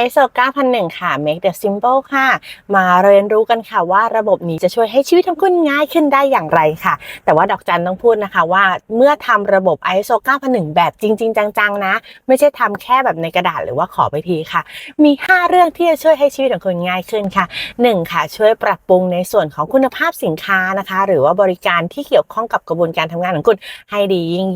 ISO 9001 ค่ะ Make the simple ค่ะ มาเรียนรู้กันค่ะว่าระบบนี้จะช่วยให้ชีวิตของคุณง่ายขึ้นได้อย่างไรค่ะ แต่ว่าดอกจันต้องพูดนะคะว่าเมื่อทำระบบ ISO 9001 แบบจริง ๆ จัง ๆ นะ ไม่ใช่ทำแค่แบบในกระดาษหรือว่าขอไปทีค่ะ มี 5 เรื่องที่จะช่วยให้ชีวิตของคุณง่ายขึ้นค่ะ 1. ค่ะ ช่วยปรับปรุงในส่วนของคุณภาพสินค้านะคะ หรือว่าบริการที่เกี่ยวข้องกับกระบวนการทำงานของคุณให้ดียิ่ง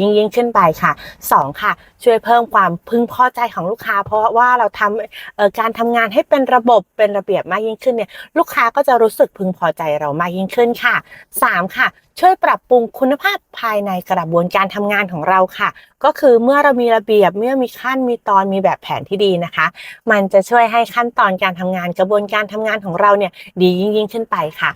ยิ่งยิ่งขึ้นไปค่ะ 2. ค่ะ ช่วยเพิ่มความพึงพอใจของลูกค้า เพราะว่าเราทำการทำงานให้เป็นระบบเป็นระเบียบมากยิ่งขึ้นเนี่ยลูกค้าก็จะรู้สึกพึงพอใจเรามากยิ่งขึ้นค่ะ 3. ค่ะ ช่วยปรับปรุงคุณภาพภายในกระบวนการทำงานของเราค่ะ ก็คือเมื่อเรามีระเบียบเมื่อมีขั้นมีตอนมีแบบแผนที่ดีนะคะ มันจะช่วยให้ขั้นตอนการทำงานกระบวนการทำงานของเราเนี่ยดียิ่งยิ่งขึ้นไปค่ะ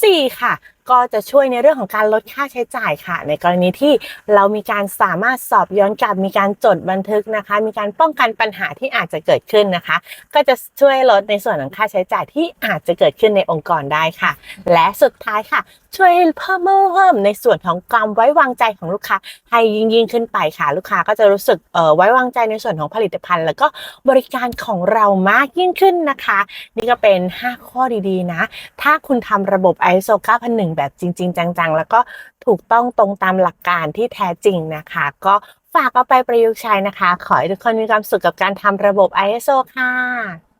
4. ค่ะ ก็จะช่วยในเรื่องของการลดค่าใช้จ่ายค่ะ ในกรณีที่เรามีการสามารถสอบย้อนกลับ มีการจดบันทึกนะคะ มีการป้องกันปัญหาที่อาจจะเกิดขึ้นนะคะ ก็จะช่วยลดในส่วนของค่าใช้จ่ายที่อาจจะเกิดขึ้นในองค์กรได้ค่ะ และสุดท้ายค่ะ ช่วยเพิ่มเพิ่มในส่วนของความไว้วางใจของลูกค้าให้ยิ่งยิ่งขึ้นไปค่ะ ลูกค้าก็จะรู้สึกเออไว้วางใจในส่วนของผลิตภัณฑ์ แล้วก็บริการของเรามากยิ่งขึ้นนะคะ นี่ก็เป็น 5 ข้อดีๆนะ ถ้าคุณทำระบบ ISO 9001แบบจริง ๆ จังๆ แล้วก็ถูกต้องตรงตามหลักการที่แท้จริงนะคะ ก็ฝากเอาไปประยุกต์ใช้นะคะ ขอให้ทุกคนมีความสุขกับการทำระบบ ISO ค่ะ